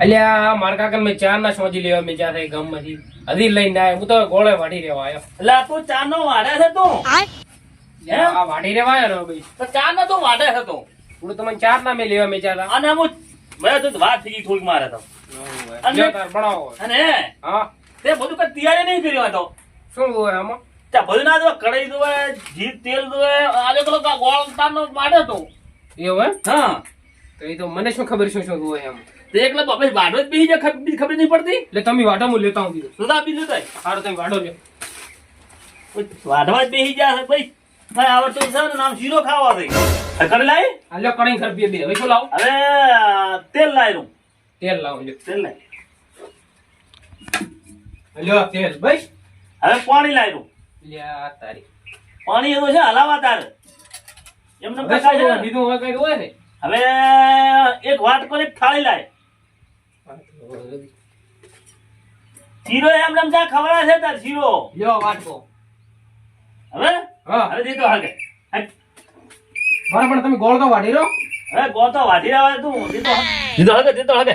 અલ્યા મારા કાકા મેં ચાર ના સોજી લેવા મેં જ્યાં થઈ ગામમાંથી. હજી લઈને આવ્યો હું તો ગોળે વાઢી રેવા આવ્યો એટલે તું ચા નો વાડે છે તું? આ વાઢી રેવા આવ્યો ભાઈ. તો ચા નો તું વાડે છે તું? હું તમને ચાર ના મેં લેવા મેં જ્યાં અને હું મેં તો વાત થઈ ગઈ થોડીક મારે તો. અને- બનાવો અને હા. તે બધું કઈ તૈયારી નહીં કર્યું તો. શું હોય આમાં? ત્યાં બધું ના દો કઢાઈ દો ઘી તેલ દો આજે કલો ગોળ તાર નો વાડે તો. એવું હા. તો એ તો મને શું ખબર શું શું હોય એમ? તે એકલા બાપે વાડો જ બેસી જાય ખબર ખબર નહીં પડતી? એટલે તમે વાઢો હું લેતા હું કીધું સુધા બી લેતા સારું તમે વાડો લે વાડવા જ બેસી જાય ભાઈ. ભાઈ આવડતું છે ને નામ શીરો ખાવા થઈ કર લાય હાલો લ્યો કણી ખરપીએ બે હવે શું લાવું? હવે તેલ લાયરું તેલ લાવ લ્યો. તેલ લાય હાલો તેલ. ભાઈ હવે પાણી લાયરું લ્યા તારી. પાણી એનો છે હલાવા તાર. એમને શું હોય? બીજું હવે કઈ હોય ને? હવે એક વાત એક થાળી લાય. શીરો એમ એમ જા ખવડાવે છે તાર જીરો લ્યો વાટકો હવે? હા. હવે દીધો હાલે હટ. બરાબર પણ તમે ગોળ તો વાઢી રહ્યો હવે ગોતો વાઢી રહ્યા તું દીધો દીધો હાલે દીધો હાલે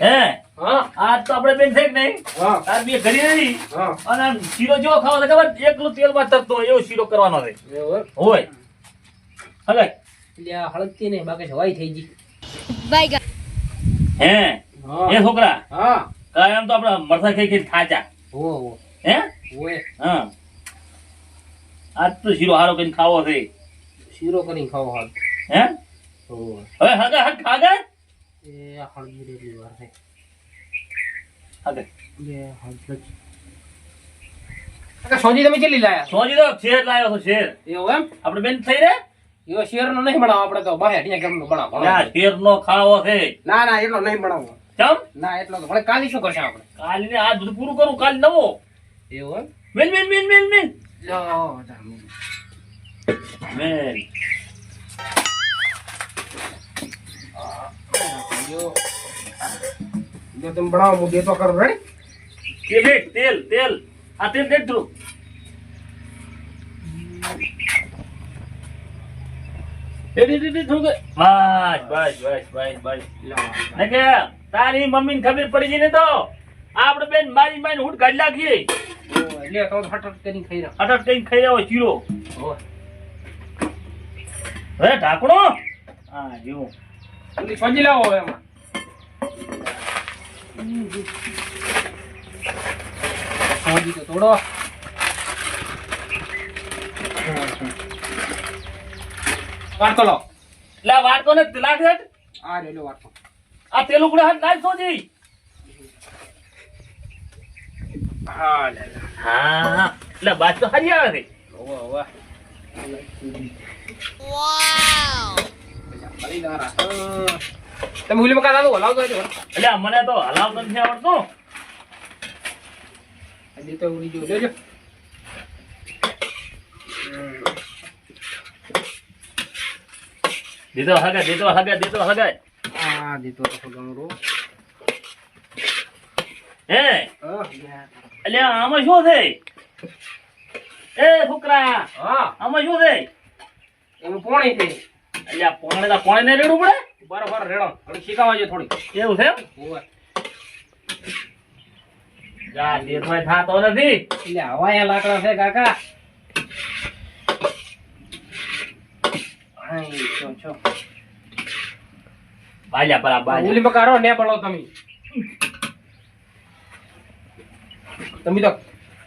હે? હા. આજ તો આપણે બેન છે કે નહીં? હા. તાર બે ઘડી નથી હા. અને શીરો જેવો ખાવો તો ખબર એકલું તેલમાં તરતો એવો શીરો કરવાનો છે હોય. હલે લ્યા હળગતી નહીં બાકી હવાઈ થઈ ગઈ. હે હા? એ છોકરા? હા. કાયમ તો આપણે મરસા ખાઈ ખાઈ થાચા ઓ હો હે? ઓય હા. આજ તો શીરો હારો કરીને ખાવો છે. શીરો કરીને ખાવો હાલ. હે? હવે હગે હગ ખાગે એ હળગી રેલી વાર છે. હગે. લે હળગ કાકા સોજી તમે કેટલી લાયા? સોજી તો શેર લાવ્યો છો શેર. એવું એમ? આપણે બેન થઈ રે? એવો શેર નો નહીં બનાવો આપણે તો બાહે અઢિયા ગ્રામ નો બનાવો. શેર નો ખાવો છે. ના ના એટલો નહીં બનાવો. ચમ ના એટલો તો. ભલે કાલી શું કરશે આપણે? કાલે ને આ બધું પૂરું કરું કાલ નવો. એવું મેન મેન મેન મેન મેન મેન લ્યો લ્યો તમે બનાવો હું દેતો કરું રેડી તેલ હે, તેલ તેલ. આ તેલ દે થોડું એ દે, દે, થોડું બસ બસ બસ બસ બસ. કે તારી મમ્મી ને ખબર પડી ગઈ ને તો? આપણે બેન મારી મારી હુટ કાઢી નાખીએ. લે તો ફટફટ કરીને ખાઈ રહ્યો અટક કઈ ખાઈ રહ્યો ચીરો. હો ઢાંકણો? હા જીવો. સોજી લાવો એમાં. સોજી તો તોડો. વાર્તો લો લા વાટકો ને લાગ હેઠ આ લે લો વાર્તો. આ તેલ ઉકળે હાથ લાગ સોજી હા લે હા એટલે બાજ તો હારી આવે છે ઓવા ઓવા. તમે હુલી મકા દાદુ હલાવતો હતો તો એટલે મને તો હલાવતો નથી આવડતો. હજી તો ઉડી જો લેજો દીધો હગે દીધો હગે દીધો હગે આ દીતો તો ગમરો હે? એટલે આમાં શું છે એ ફુકરા હા. આમાં શું છે એનું પોણી છે એટલે આ પોણે ના પોણે ને રેડવું પડે? બરોબર રેડો. થોડી શીખવા જો થોડી. એવું છે. જા દેખાય થાતો નથી. એટલે હવાયા લાકડા છે કાકા. હાય, છો, છો. બાલ્યા પર બાલ્યા ઉલી પકારો ને પડો તમે. તમે તો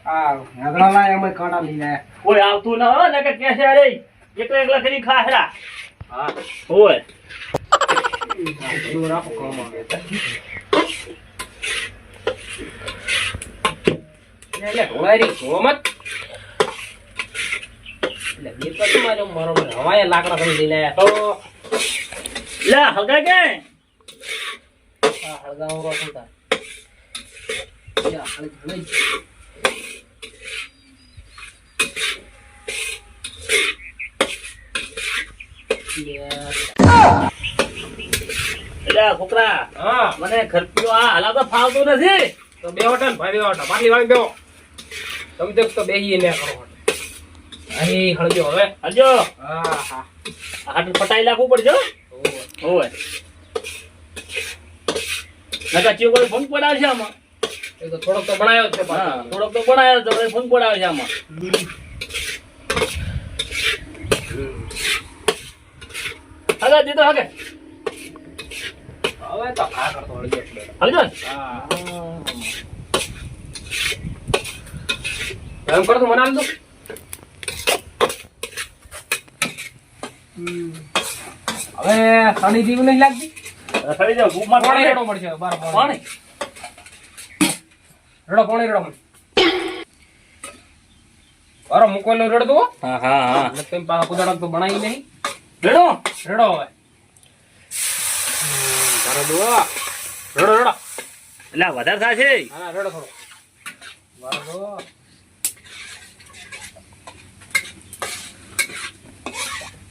આ હેદરા લાયા અમે કાંટા લઈ લાયા કોઈ આવતું ના હોય ને કે કે છે અરે એકલા એકલા કરી ખાહરા હા. હોય. એટલે ઢોળારી ગોમત. એટલે બે મારો હવાય લાકડા તમે લઈ લાયા તો લે હળગા કે? હળગ- છોકરા હા. મને ખર્ચો આ તો ફાવતું નથી. તો બે વટન ભાઈ બે વટન પાટલી વાળી બેહો. તમે તો તો બેહીએ ને કરો અહીં હળજો હવે. હળજો. હા હા. હાથ પટાઈ નાખવું પડશે હો. ઓય. હોય નકા ચેવો ફંક પડાવશે આમાં એ તો થોડોક તો બનાવ્યો છે પાછો. હા થોડોક તો બનાવ્યો તો ફંક પડાવશે આમાં આગળ દીધો આગળ હવે તો આ કરતો. હાલજો ને હા. એમ કર મને આલ દો. હવે સાડી જીવ નહીં લાગતી? ખરી જાવ પાણી રેડો મળશે બાર પોણી. રેડો પોણી રેડો બારો હા. હા હા એટલે પાછા કુદાડા તો બનાવી નહીં. રેડો. રેડો હવે. દો રેડો રડો. એટલે વધારે થશે. હા રડો થોડો. બારો દો.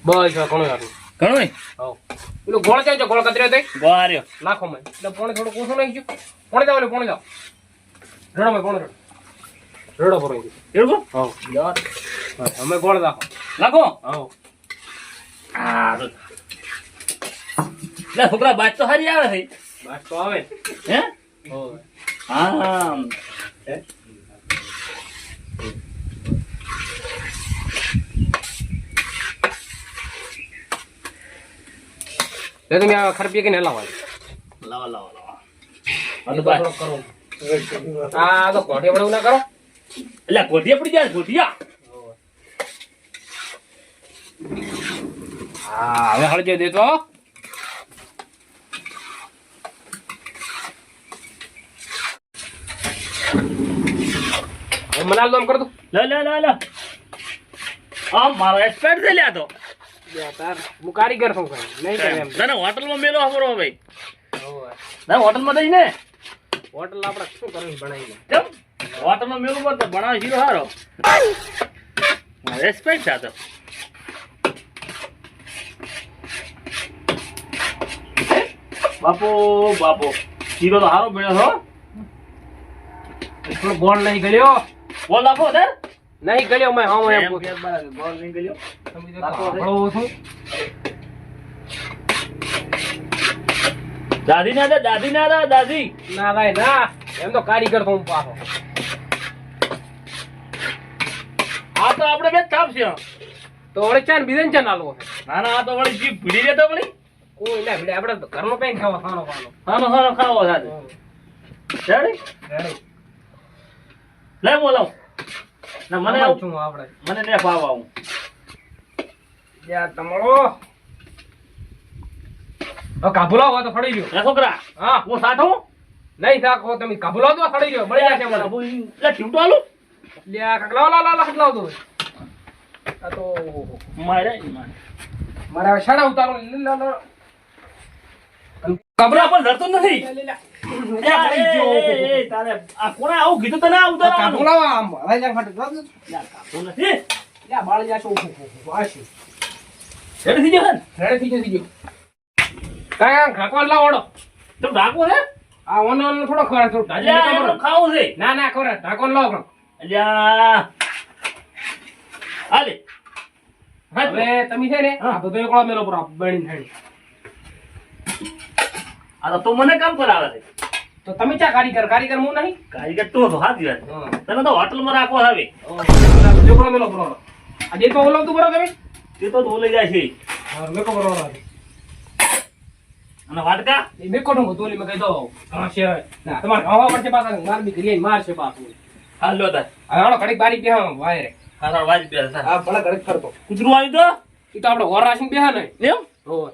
બસ ઘણું ઘણું પેલું ગોળ છે? જો ગોળ કતર્યો તે ગોર્યો નાખો મેં એટલે પોણે થોડું ઓછું નાખી ગયું પોણે જાવ પોણે જાવ. રડો મેં પોણે રેડો. રેડો પર એવું હવ. અમે ગોળ નાખો. નાખો. હા તો. લે છોકરા બાત તો સારી આવે છે. બાત તો આવે. હે? હા હા? તે તમે આ ખરપી કે લાવો લાવો લાવો લાવો થોડો કરો આ તો કોઠે વડવું ના કરો. એટલે ગોઠિયા પડી જાય ગોઠિયા હા હવે હળજો દેતો મનાલ દો એમ કર દો લે લે લે લે. આ મારો એક્સપર્ટ દે લ્યા તો. તાર. હું કારીગર છું કઈ નહીં કરે એમ. તને હોટલમાં મેલો હમરો ભાઈ. ના હોટલમાં દઈ ને હોટલ આપણે શું કરવી બનાવીને કેમ? હોટલમાં મેલો પર તો બનાવે શીરો હારો. રેસ્પેક્ટ છે તો. બાપો બાપો. શીરો તો હારો બન્યો છો? થોડો ગોળ નહીં ગળ્યો બોલ આપો સર નહીં ગળ્યો મેં હા એમ બોલ નહીં ગળ્યો? છું. દાદી ના દાદી ના દે દાદી. ના ભાઈ ના. એમ તો કારીગર હું પાછો. આ તો આપણે બે કાપ છે. તો વળી ચાન બીજે ચાન આલવો ના ના આ તો વળી જીભ ભીડી રહેતો વળી. કોઈ ના ભીડે આપણે તો ઘરનો કઈ ખાવા ખાનો ખાનો ખાનો ખાનો ખાવો દાદી રેડી રેડી. લે બોલાવ. ના મને છું આપણે મને ને ભાવ આવું. યાર તમારો? કાબુલા હોય તો ફળી ગયો છોકરા હા. હું સાઠું? નહીં થાકો તમે કાબુલા તો ફળી ગયો બળી જશે મને. એટલે ઠીમટો આલું. લ્યા કકલાવ લા લા હટલાવ દો. આ તો મારે મારે. શાળા ઉતારો. લે લા લા કબરા પણ ધરતો નથી. થોડો ખવડાવ થોડું. ખાવું છે. ના ના ખરા ઢાંકો લાવો અલ્યા. હાલે. હવે તમે છે ને આ બધો એકલો મેલો પર બની થાય આ તો મને કામ કરાવે છે. તો તમે ચા કારીગર? કારીગર હું નહીં? કારીગર તું હતો હાથ વાત. તને તો હોટલમાં રાખવો હવે આ બધો એકલો મેલો પર આ તો ઓલો તું બરો તમે. તે તો બોલી જાય છે. હા મેકો બરો અને વાટકા એ મેકો નું ગોલી મેં કહી દો હા છે ના તમારે હવા પડશે પાછા. માર બી કરી માર છે પાછું. હાલ લો તાર. હાલો ઘડીક બારી બેહા વાયરે. હા વાજ બે હા આ ભલે ઘડીક કરતો કૂતરું આવી તો? એ તો આપણે ઓર રાશિંગ બેહા નહીં એમ? હોવે.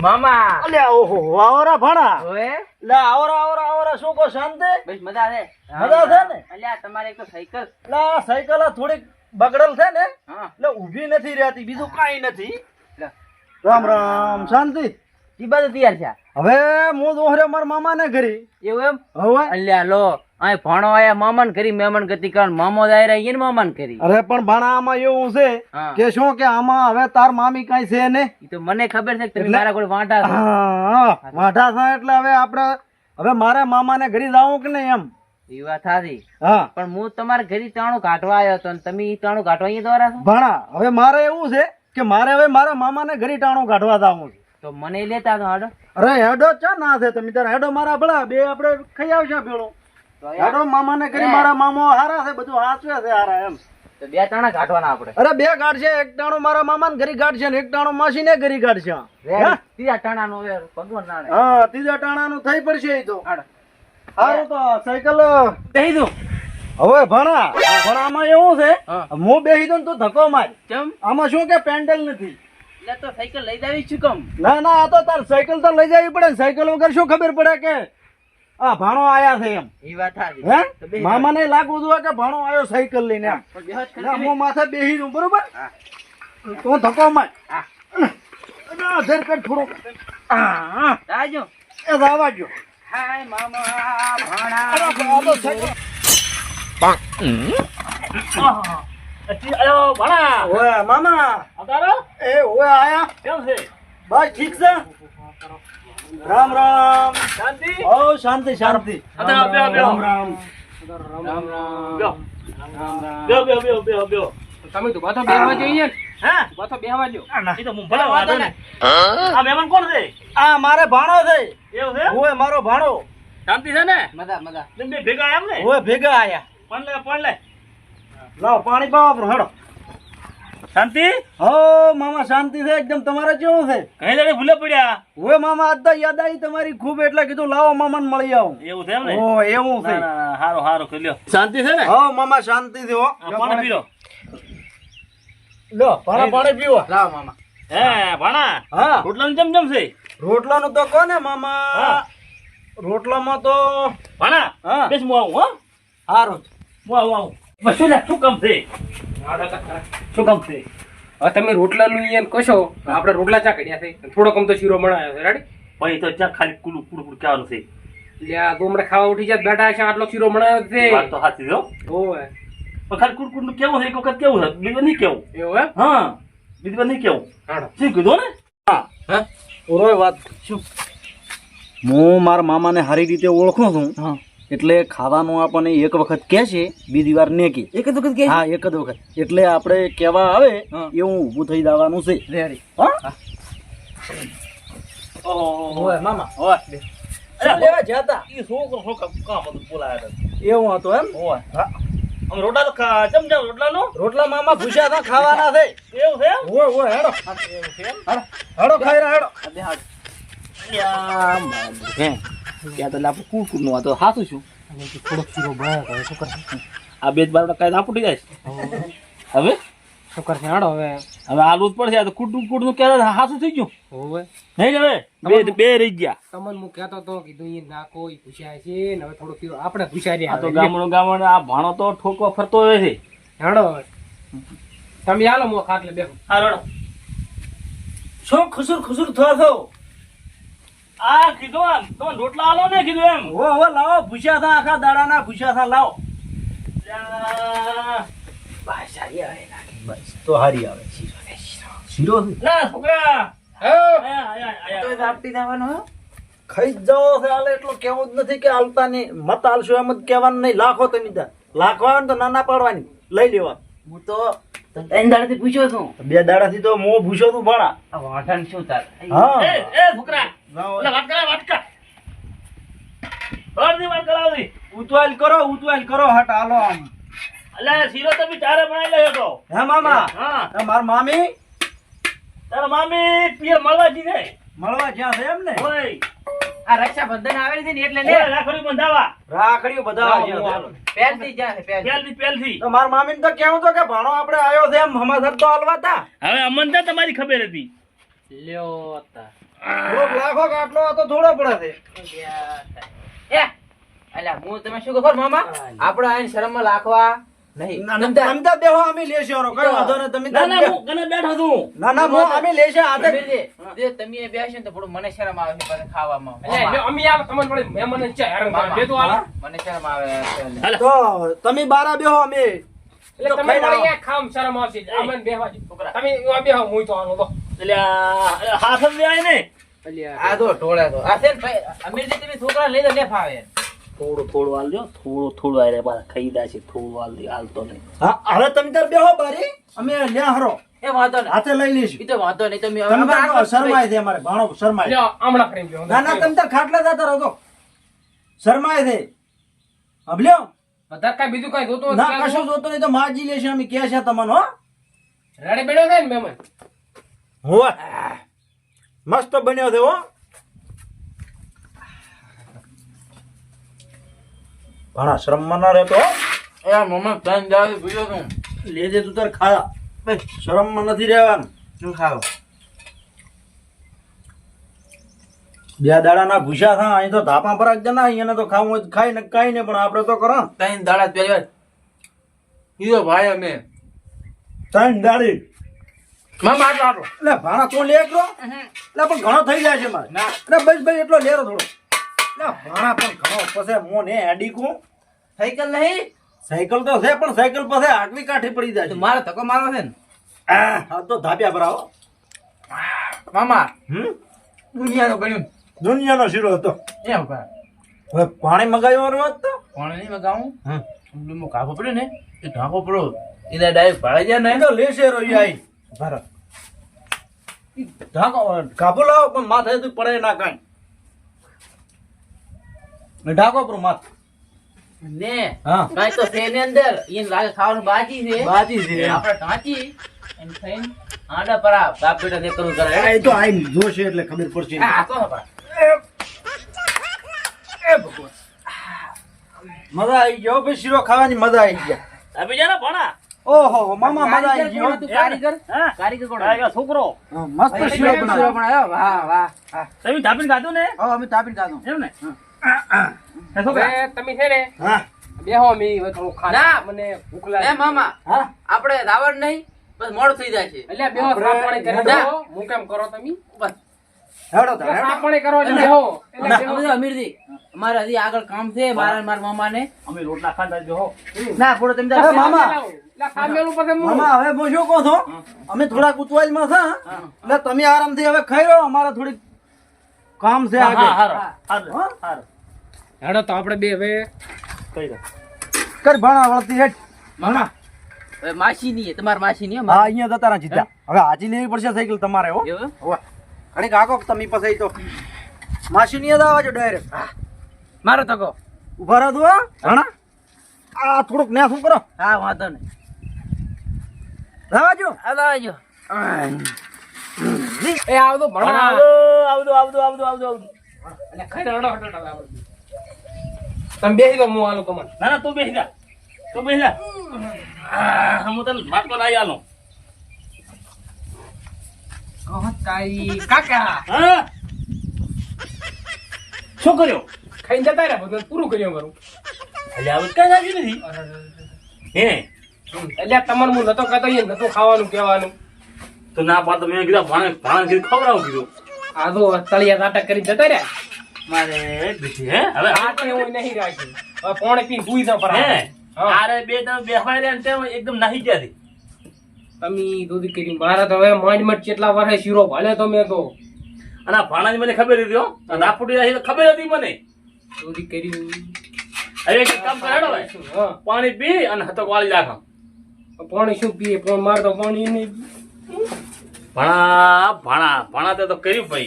મામા. અલ્યા ઓહો આવરા ભણા. હવે? લે આવરા આવરા આવરા શું કો શાંતિ? બસ મજા છે મજા છે ને? અલ્યા તમારે એક તો સાયકલ લે સાયકલ થોડીક બગડેલ છે ને? હા. એટલે ઊભી નથી રહેતી બીજું કાંઈ નથી. રામ રામ શાંતિ. કી બાજુ તૈયાર છે. હવે હું દોહરે મારા મામાને ઘરે. એવું એમ? હવે? અલ્યા લો. અહીં ભાણો આયા મામાન કરી મહેમાન ગતિ કારણ મામો દાયરા અહીંયા મામાન કરી. અરે પણ ભાણા આમાં એવું છે કે શું કે આમાં હવે તાર મામી કઈ છે ને? તો મને ખબર છે કે તમે મારા કોઈ વાંટા છો. હા વાઢા થાય એટલે હવે આપણે હવે મારે મામાને ઘરી જાવું કે નહીં એમ? એ વાત સાચી. હા. પણ હું તમારા ઘરે તાણું કાઢવા આવ્યો હતો તમે ઈ તાણું કાઢવા અહીંયા દ્વારા ભાણા હવે મારે એવું છે કે મારે હવે મારા મામાને ઘરી ટાણું કાઢવા જાવું છે. તો મને લેતા તો હાડો. અરે હેડો ચા ના છે તમે? તાર હેડો મારા ભલા બે આપણે ખાઈ આવશે ભેળો. હેડો મામાને કરી મારા મામો હારા છે બધું હાચવે છે હારા એમ. તો બે ત્રણ કાઢવાના આપણે. અરે બે ગાઢ છે એક ટાણો મારા મામાને ઘરી ગાઢ છે ને એક ટાણો માસીને ઘરી ગાઢ છે. ત્રીજા ટાણા ભગવાન હા ત્રીજા ટાણાનું થઈ પડશે એ તો. સાયકલ કહી દઉં હવે ભણા ભણામાં એવું છે હું. બેસી દઉં ને તું ધક્કો માર. કેમ? આમાં શું કે પેન્ડલ નથી. તો સાયકલ લઈ જાવી છું કમ? ના ના આ તો તાર સાયકલ તો લઈ જવી પડે સાયકલ વગર શું ખબર પડે કે આ ભાણો આયા છે એમ. એ વાત હે? મામા ને મામાને લાગવું જોઈએ કે ભાણો આવ્યો સાયકલ લઈને એમ. હું માથે બેહી દઉં બરોબર? હા. તું ધક્કો માર. ધેર કર હા, રાજો એ જાવા હાય મામા ભાણા. સાયકલ-. અયો, ભણા. ઓય, મામા. અતારો? એ ઓય આયા. કેમ છે? બસ ઠીક છે. રામ રામ. શાંતિ? ઓ શાંતિ શાંતિ. બેહો, બેહો. રામ રામ. રામ રામ. બેહો. બેહો, બેહો, બેહો, બેહો. તમે તો પાછો બેહવા જોઈએ ને હે? પાછો બેહવા જો ઈ તો હું ભલે વાંધો નહીં. આ મહેમાન કોણ છે? આ મારે ભાણો છે. એવું છે? ઓય મારો ભાણો. શાંતિ છે ને? મજા મજા. તમે ભેગા એમ ને ઓય ભેગા આયા. પણ લે પણ લે. લાવ પાણી પાવા આપણો હેડો. શાંતિ? હો મામા શાંતિ છે એકદમ તમારે કેવું છે? કઈ દાડે ભૂલે પડ્યા. ઓય મામા આજ તો યાદ આવી તમારી ખૂબ એટલે કીધું લાવો મામાને મળી આવું. એવું છે ને? ઓ એવું છે. હારો હારો ના, હારું હારું કરી લ્યો. શાંતિ છે ને? હો મામા શાંતિ છે હો. પાણી પી લો લો પાણી પાણી પીવો. લાવ મામા. હે ભાણા હા. રોટલાનું જમ જમ છે. રોટલાનું તો કોને મામા? રોટલા રોટલામાં તો ભાણા હા. બેસ હું આવું હો. સારું હું આવું આવું. બસ શું લે, શું કામ છે? શું કામ છે? હવે તમે રોટલા એમ કશો આપણે રોટલા ચા કર્યા છે. થોડો કમ તો શીરો બનાવ્યો છે. રેડી ભાઈ તો ચા ખાલી કુલું કુલું કુલું કહેવાનું છે. આ તો ખાવા ઉઠી જાય બેઠા છે આટલો શીરો બનાવ્યો છે. વાત તો સાચી હો. ઓય પણ ખાલી કુલું કુલું કેવું છે? એક વખત કેવું છે? બીજું નહીં કેવું. એવું હા બીજું નહીં કેવું. શું કીધું ને? હા? ઓરોય વાત. શું? હું મારા મામાને સારી રીતે ઓળખું છું. હા. એટલે ખાવાનું આપણને એક વખત કહે છે બીજી વાર ને કે એક જ વખત કે હા એક જ વખત. એટલે આપણે કહેવા આવે એવું ઊભું થઈ જવાનું છે. રેડી હા? ઓય મામા. ઓય. શું? લેવા જ્યાં ઈ છોકરો શું કામ કામ બધું બોલાયા હતા એવું હતું એમ? ઓય. આમ રોટલા તો રોટલા મામા ભૂસ્યા હતા ખાવાના છે. એવું છે ઓય ઓય હેડો. એવું છે હેડો. હેડો ખાઈ હેડો. બે હાડ યા, મારું હે. ત્યાં તો આપણે કુળ કુળનું આ તો હાચું છું. થોડોક શીરો બનાવ્યો તો શું કરશે આ બે જ બાર કાંઈ ના ફૂટી જાય છે. હવે? શું કરશે હાડો હવે. હવે આલુ જ પડશે આ તો કુટું કુટનું ક્યારે હાચું થઈ ગયું? ઓય નહીં ને હવે? બે બે રહી ગયા. તમને હું કહેતો તો કીધું ઈ નાખો ઈ પૂછાય છે ને હવે થોડો શીરો આપણે પૂછાય આ તો ગામડો ગામડો આ ભાણો તો ઠોકવા ફરતો હોય છે. હાડો તમે હાલો મો ખાટલે બેહો. રડો શું ખુસુર ખુસુર થયો છો આ કીધું આમ તમે રોટલા આલો ને કીધું એમ. ઓ ઓ લાવો ભૂસ્યા આખા દાડાના ભૂસ્યા હતા લાવો. તો હારી આવે. શીરો ના છોકરા. હે? આયા, આયા, આયા. તો આપી દેવાનો હો. ખાઈ જાઓ છે હાલે એટલું કેવું જ નથી કે હાલતા નહીં મત હાલશો એમ જ કહેવાનું નહીં. લાખો તમે ત્યાં લાખો ને તો નાના પાડવાની. લઈ લેવા. હું તો ત્રણ દાડાથી પૂછ્યો છું. બે દાડાથી તો હું ભૂસ્યો તું ભણા. આ શું તાર? હા. એ એ છોકરા. એટલે વાત કરા વાત કર અડધી વાત કરાવડી ઉતવાલ કરો ઉતવાલ કરો હટ હાલો આમ. એટલે શીરો તો બી બનાવી લેજો તો હે મામા? હા. માર મામી? તારા મામી પિયર મળવા જી જાય. મળવા જ્યાં છે એમ ને ઓય. આ રક્ષાબંધન આવેલી છે ને એટલે લે. રાખડી બંધાવા. રાખડીઓ બધા લાવો, જ્યાં છે. પહેલથી તો માર મામીને તો કેવું તો કે ભાણો આપણે આવ્યો છે એમ હમાસર તો હાલવા તા હવે અમન તો તમારી ખબર હતી. લ્યો થોડોક લાખો કાટલો તો થોડો પડે છે. એ અલ્યા હું તમે શું કહો મામા? આપણે આઈને શરમમાં લાખવા નહીં. તમે દેહો અમે લેશે હારો, કઈ વાંધો નહીં તમે ના ના હું ગને બેઠો છું. ના ના હું અમે લેશે હાથે જે તમે બેસો તો થોડું મને શરમ આવે છે પાછા ખાવામાં. એટલે અમે આલો તમને વળી મહેમાન જ છે હેરાન કરે. બે તો હાલો. મને શરમ આવે. તો તમે બારા બેહો અમે. એટલે તમે ખામ શરમ આવશે. અમને બેહવા. છોકરા. તમે બેહો હું તો એટલે હાથ જ લેવાય ને આ તો ઢોળે તો. આ છે ભાઈ અમીરજી તમે છોકરા લઈ દો લે ફાવે થોડું થોડું હાલજો થોડું થોડું આરે પાછા ખાઈ જાય છે થોડું હાલ હાલતો નહીં. હા હવે તમે તાર બેહો બારી અમે લ્યા હરો. એ વાંધો નહીં. હાથે લઈ લઈશું ઈ તો વાંધો નહીં તમે તમે તો શરમાય છે અમારે ભાણો શરમાય લ્યો. ના ના તમે તો ખાટલા જતા રહો તો. શરમાય છે. અભલ્યો વધારે કાંઈ બીજું કાંઈ જોતું ના. કશું જોતો નહીં તો માજી લેશે અમે કે છે તમને હો. રેડે બેડો ને મહેમાન? હોવે મસ્ત બન્યો છે હો. ભાણા શ્રમમાં ના રહેતો. એ મમ્મી ત્રણ દાડે પીધો તું લેજે તું તાર ખા શરમમાં નથી રહેવાનું. શું ખાવ? બે દાડાના ભૂસા થા અહીં તો ધાપા પર જ ના અહીંયા તો ખાવું હોય ખાઈ ને કાઈ ને પણ આપણે તો કરો. ત્રણ દાડા પહેલા કીધો ભાઈ અમે. ત્રણ દાડી. મામા આટલો આટલો એટલે ભાણા તો લે એટલો એટલે પણ ઘણો થઈ જાય છે મારે. ના. એટલે બસ ભાઈ એટલો લેરો થોડો. એટલે ભાણા પણ ઘણો પછી એડી હેડીકું સાયકલ નહીં સાયકલ તો છે પણ સાયકલ પાસે આગવી કાઠી પડી જાય છે. મારે ધક્કો મારવો છે ને? આ આ તો ધાપ્યા પર મામા હમ? દુનિયાનો બન્યું દુનિયાનો શીરો હતો. ભાઈ હવે પાણી મગાવ્યો હોત તો? પાણી નહીં મગાવું. હમ. ઊંડું કાપો પડ્યો ને? એ ઢાંકો પડ્યો. એ ડાયરેક્ટ ભાડે જાય ને. એ તો લેશે રોઈ આઈ. ભારત. કાબુ લાવો પણ માથે તો પડે ના કાંઈ. ઢાકો પર માથ. ને હા. કાંઈ તો છે અંદર? એને લાગે ખાવાનું બાજી છે. બાજી છે. આપણે ઢાંચી એમ થઈને આડા પરા બાપ બેટા જે કરવું કરે. એ તો આઈ જોશે એટલે ખબર પડશે. આ. મજા આવી ગયો ભાઈ. શીરો ખાવાની મજા આવી ગયા અભી જા ને ભણા? ઓહો મામા મજા આવી ગયો હતું? કારીગર? હા? કારીગર કોણ આ છોકરો. મસ્ત શીરો શીરો બનાવ્યો. બનાવ્યો. વાહ વાહ તમે ધાપીને ખાધું ને? હવે અમે તાપીને ખાધું. એમ ને? એ છોકરા? હવે તમે છે ને હા. બેહો મી હવે થોડું ખા ના. મને ભૂખ એ મામા હા? આપણે રાવણ નહીં બસ મોડું થઈ જાય છે. એટલે બેહો સાફ પાણી કરી દો. હું કેમ કરો તમે? બસ. હેડો તાર, સાફ પાણી કરો એટલે બેહો. એટલે ના. બેહો. અમે તો અમીરજી અમારે હજી આગળ કામ છે મારા મારા મામા ને અમે રોટલા ખાતા જો ના થોડો તમે મામા. એટલે સામેલું પછી હું- મામા હવે હું શું કહું છું? અમે થોડાક ઉતવાલમાં છે એટલે તમે આરામથી હવે ખાઈ અમારે થોડીક કામ છે હેડો તો આપણે બે હવે. કર ભાણા વળતી હેઠ. મામા હવે માસી ની તમારા માસી ની હા અહીંયા જતા રહ્યા સીધા. હવે હાજી લેવી પડશે સાયકલ તમારે હો. ઘડીક આગો તમે પાસે તો માસી ની આવવા જો ડાયરેક્ટ મારો તકો. ઊભા રહો તું હા? આ થોડુંક ને શું કરો. હા વાંધો નહીં. રહેવા જો. હાલો આવજો એ આવતો ભણવા. આવજો આવજો આવજો આવજો આવજો. અને ખાઈને હડો હડો હડો આવડો. તમે બેસી દો હું આલો કમન. ના ના તું બેસી જા. તું બેસી જા. હું તને માટલો લઈ આલો તારી કાકા. હા? શું કર્યો? ખાઈને જતા રહ્યા બધું પૂરું કર્યું મારું એટલે આવું કઈ લાગ્યું નથી. હે? એટલે તમારે હું નતો કહેતો એ નતું ખાવાનું કહેવાનું. તો ના પાડતો મેં કીધું ભાણે ભાણે કીધું ખવડાવું કીધું. આ તો તળિયા નાટક કરી જતા રહ્યા. મારે હે? હવે આ તો એવું નહીં રાખ્યું હવે પોણે પી ભૂઈ જાવ પર હે. આરે બે તમે બેહવાય રહ્યા ને તેમ એકદમ નાહી ગયા હતી તમે દૂધ કરી મારે તો હવે માંડ માંડ કેટલા વર્ષે શીરો ભલે તો મેં તો. અને ભાણા ભાણાની મને ખબર હતી હો. રાપુડી રહી તો ખબર હતી મને. દૂધ કરી અરે એક કામ કરે હા. પાણી પી અને હતો વાળી રાખો. પાણી શું પીએ? પણ મારે તો પાણી નહીં. ભણા ભણા ભણા તે તો કર્યું ભાઈ